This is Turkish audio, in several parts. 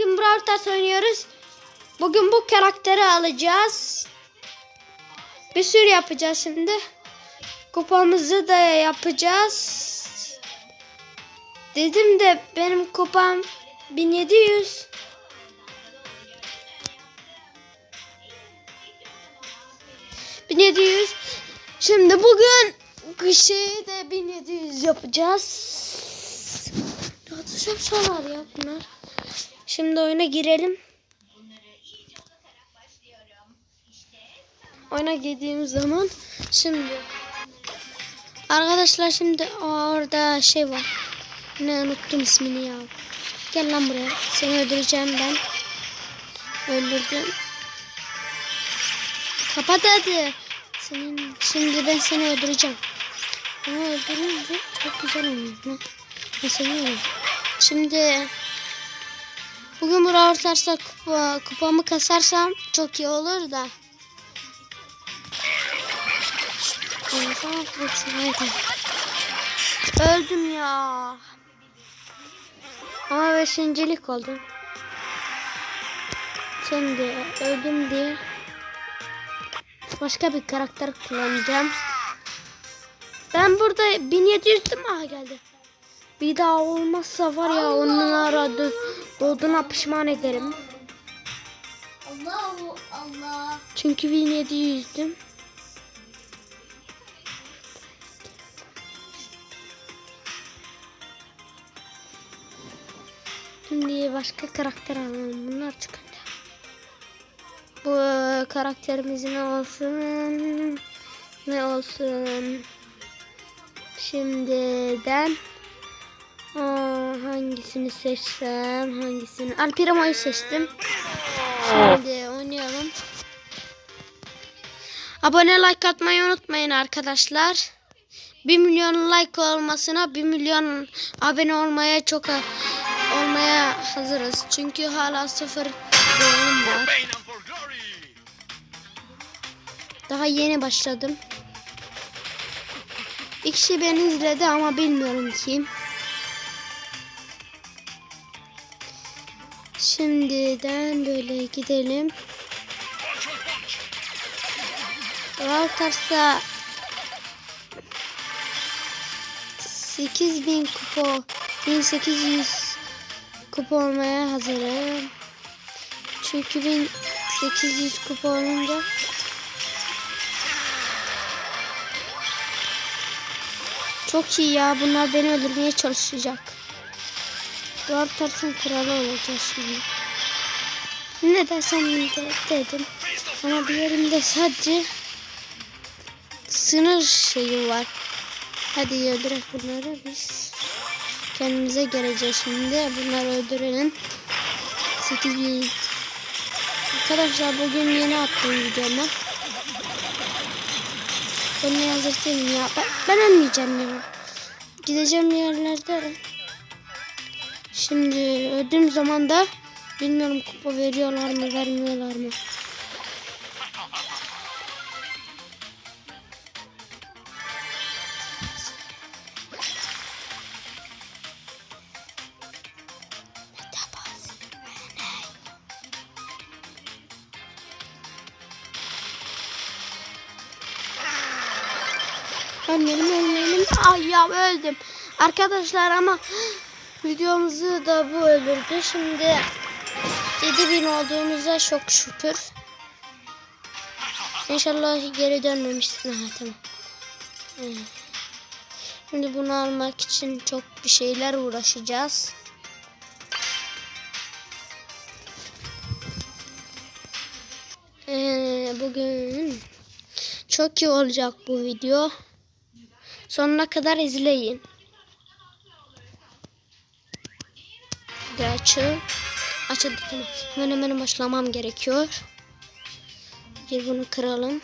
bugün Brawl Stars oynuyoruz. Bugün bu karakteri alacağız. Bir sürü yapacağız şimdi. Kupamızı da yapacağız. Dedim de benim kupam 1700. ...1700. Şimdi bugün şeyi de 1700 yapacağız. Atışım sorar ya bunlar. Şimdi oyuna girelim. Oyuna girdiğim zaman şimdi arkadaşlar şimdi orada şey var. Ne unuttum ismini ya. Gel lan buraya. Seni öldüreceğim ben. Öldürdüm. Kapat hadi. Senin şimdi ben seni öldüreceğim. Ama öldürünce çok güzel oluyor. Ben seviyorum. Şimdi bugün buraya ortarsa kupa, kupamı kasarsam çok iyi olur da. Öldüm ya. Ama beşincilik oldum. Şimdi öldüm diye başka bir karakter kullanacağım. Ben burada 1700'dü mü? Geldi. Bir daha olmazsa var ya onun aradı doğduğuna pişman ederim. Allahu Allah. Çünkü 1700'düm. Şimdi başka karakter alalım. Bunlar çıkınca. Bu karakterimiz ne olsun? Ne olsun? Şimdiden Hangisini seçsem? Hangisini? Alpiramo'yu seçtim. Şimdi oynayalım. Abone like atmayı unutmayın arkadaşlar. 1 milyon like olmasına 1 milyon abone olmaya çok olmaya hazırız. Çünkü hala sıfır beğenim var. Daha yeni başladım. Bir kişi beni izledi ama bilmiyorum kim. Şimdiden böyle gidelim. Valkars'a 8000 kupa 1800 kupa olmaya hazırım. Çünkü 1800 kupa olunca Çok iyi ya. Bunlar beni öldürmeye çalışacak. Duvar tarsın kralı olacağız şimdi. Ne desem de dedim. Ama bir yerimde sadece sınır şeyi var. Hadi öldürek bunları biz. Kendimize geleceğiz şimdi. Bunları öldürelim. 8000 Arkadaşlar bugün yeni attım videomu. Ben ne değilim ya. Ben, ben ölmeyeceğim ya. Gideceğim yerlerde. Şimdi öldüğüm zaman da bilmiyorum kupa veriyorlar mı vermiyorlar mı. Ölmeyelim ölmeyelim. Ay ya öldüm. Arkadaşlar ama videomuzu da bu öldürdü. Şimdi 7000 olduğumuza çok şükür. İnşallah geri dönmemişsin. Ha. Şimdi bunu almak için çok bir şeyler uğraşacağız. Ee, bugün çok iyi olacak bu video. Sonuna kadar izleyin. Açıl. Açıldı tamam. Hemen hemen başlamam gerekiyor. Bir bunu kıralım.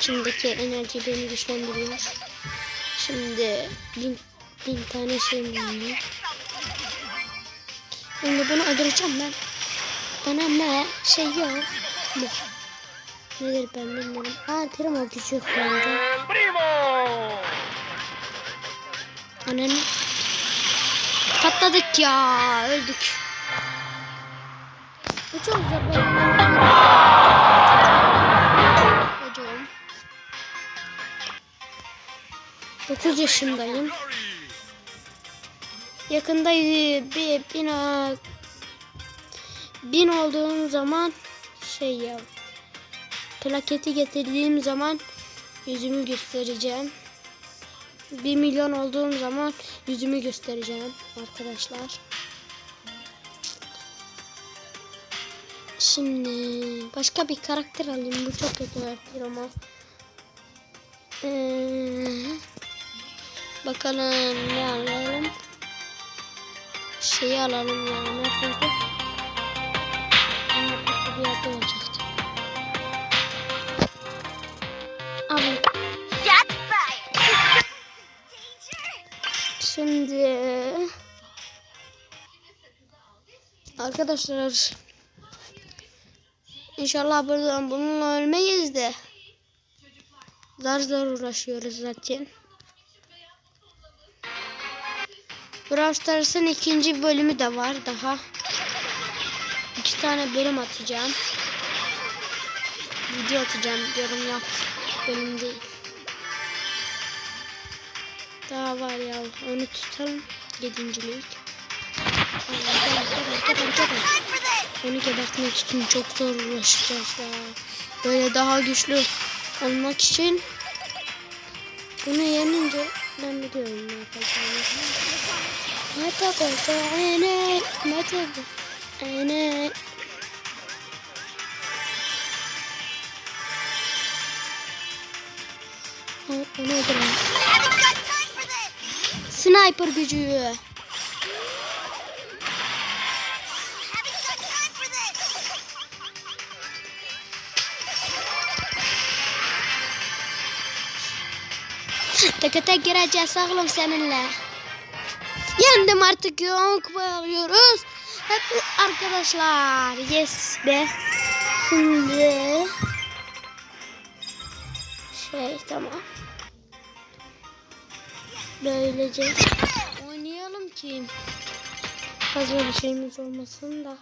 Şimdiki enerji beni güçlendiriyor. Şimdi bin, bin tane şeyim var. Şimdi bunu öldüreceğim ben. Bana ne şey yok. Bu. Nedir ben bilmiyorum. Ha Primo gücü kullanacağım. Primo. Ananı. Patladık ya. Öldük. çok zor. Hocam. 9 yaşındayım. Yakında bir bin, bin olduğum zaman şey ya plaketi getirdiğim zaman yüzümü göstereceğim. 1 milyon olduğum zaman yüzümü göstereceğim arkadaşlar. Şimdi başka bir karakter alayım. Bu çok kötü karakter ama. Ee, bakalım ne alalım. Şeyi alalım ya. Neredeydi? Aa, burada bir yerde olacaktı. Şimdi arkadaşlar inşallah buradan bununla ölmeyiz de zar zor uğraşıyoruz zaten. Brawl Stars'ın ikinci bölümü de var daha. İki tane bölüm atacağım. Video atacağım diyorum ya. Bölüm değil. Daha var ya. Onu tutalım. Yedincilik. Geber, geber, geber, geber. Onu gebertmek için çok zor uğraşacağız ya. Böyle daha güçlü olmak için bunu yenince ben biliyorum ne yapacağımı. Mete kosa ene, mete ene. O, o nedir o? Sniper gücü. Teke tek gireceğiz oğlum seninle. Yendim artık yok bağırıyoruz. Hep arkadaşlar. Yes be. Şimdi şey tamam. Böylece oynayalım ki fazla bir şeyimiz olmasın da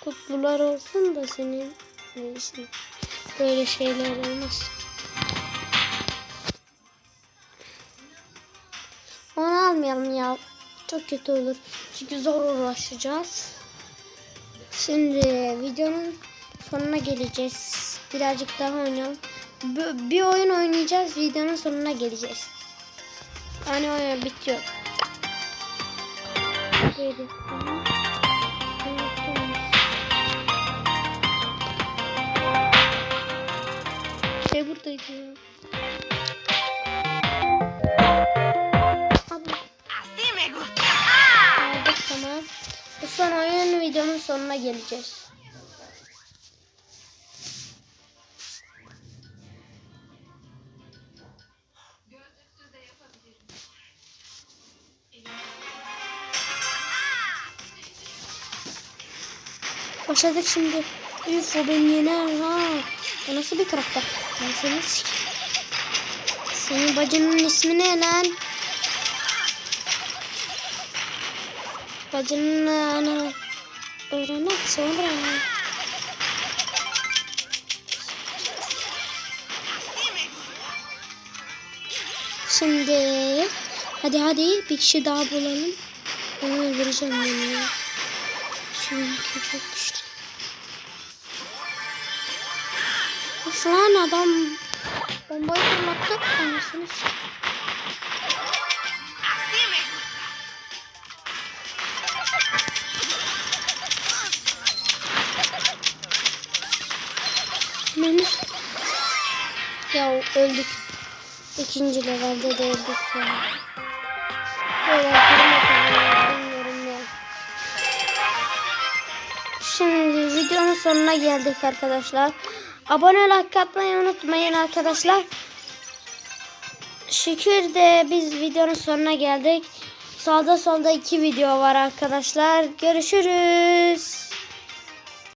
kutlular olsun da senin neyse böyle şeyler olmaz. Onu almayalım ya. Çok kötü olur. Çünkü zor uğraşacağız. Şimdi videonun sonuna geleceğiz. Birazcık daha oynayalım. Bir oyun oynayacağız. Videonun sonuna geleceğiz. Yani oyun bitiyor. Şey buradaydı ya. Tamam. Son oyun videonun sonuna geleceğiz. Başladık şimdi. Üf o beni yener ha. O nasıl bir karakter? Ben seni. Senin bacının ismi ne lan? Bacının ana öğrenmek sonra. Şimdi hadi hadi bir kişi daha bulalım. Onu öldüreceğim ben ya. Çünkü çok Of lan adam bombayı fırlattı. Anasını Mehmet. Ya öldük. İkinci levelde de öldük ya. Böyle. Şimdi videonun sonuna geldik arkadaşlar. Abone like atmayı unutmayın arkadaşlar. Şükür de biz videonun sonuna geldik. Sağda solda iki video var arkadaşlar. Görüşürüz.